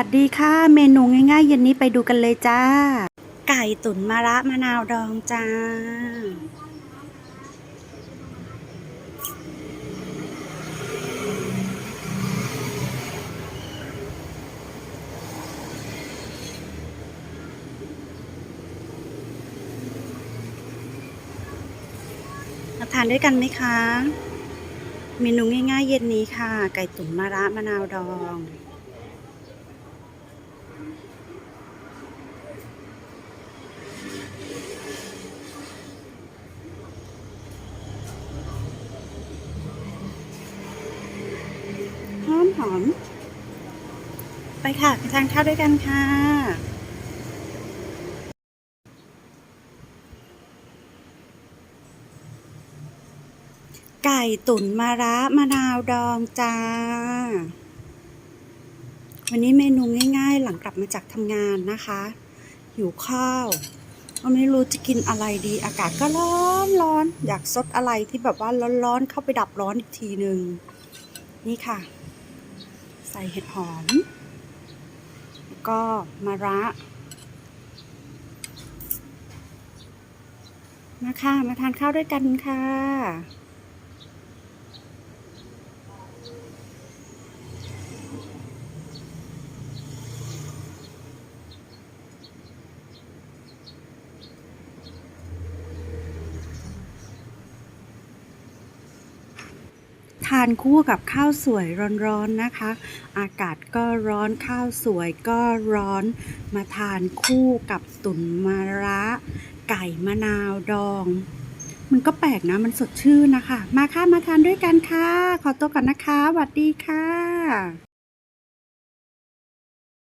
วัสดีค่ะ เมนูง่ายๆ เย็นนี้ไปดูกันเลยจ้า ไก่ตุ๋นมะระมะนาวดองจ้ามาทานด้วยกันไหมคะ เมนูง่ายๆ เย็นนี้ค่ะ ไก่ตุ๋นมะระมะนาวดอง หอม ไปค่ะไปทานข้าวด้วยกันค่ะ ไก่ตุ๋นมะระมะนาวดองจ้า วันนี้เมนูง่ายๆหลังกลับมาจากทำงานนะคะ หิวข้าวก็ไม่รู้จะกินอะไรดี อากาศก็ร้อนร้อน อยากซดอะไรที่แบบว่าร้อนๆ เข้าไปดับร้อนอีกทีหนึ่งนี่ค่ะ ใส่เห็ดหอม แล้วก็มะระ มาค่ะ มาทานข้าวด้วยกันค่ะ ทานคู่กับข้าวสวยร้อนๆนะคะ อากาศก็ร้อนข้าวสวยก็ร้อนมาทานคู่กับตุ๋นมะระไก่มะนาวดอง มันก็แปลกนะมันสดชื่นนะคะ มาค่ะมาทานด้วยกันค่ะ ขอตัวก่อนนะคะสวัสดีค่ะ